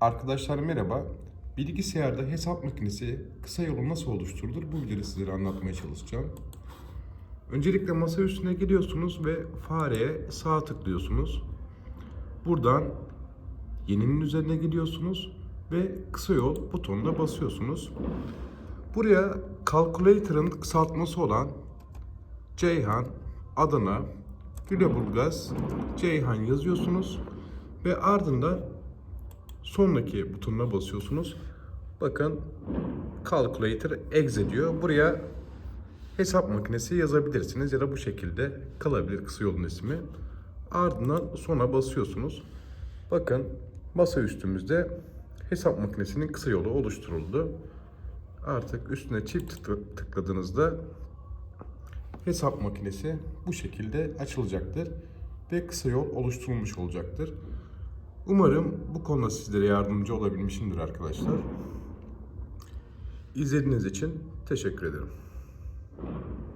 Arkadaşlar merhaba. Bilgisayarda hesap makinesi kısa yolu nasıl oluşturulur bu videoda sizlere anlatmaya çalışacağım. Öncelikle masa üstüne geliyorsunuz ve fareye sağ tıklıyorsunuz. Buradan yeninin üzerine gidiyorsunuz ve kısa yol butonuna basıyorsunuz. Buraya Calculator'ın kısaltması olan Ceyhan, Adana, Güleburgaz, Ceyhan yazıyorsunuz ve ardından sonraki butonuna basıyorsunuz. Bakın Calculator exe diyor. Buraya hesap makinesi yazabilirsiniz ya da bu şekilde kalabilir kısa yolun ismi. Ardından sona basıyorsunuz. Bakın masa üstümüzde hesap makinesinin kısa yolu oluşturuldu. Artık üstüne çift tıkla- tıkladığınızda hesap makinesi bu şekilde açılacaktır ve kısa yol oluşturulmuş olacaktır. Umarım bu konuda sizlere yardımcı olabilmişimdir arkadaşlar. İzlediğiniz için teşekkür ederim.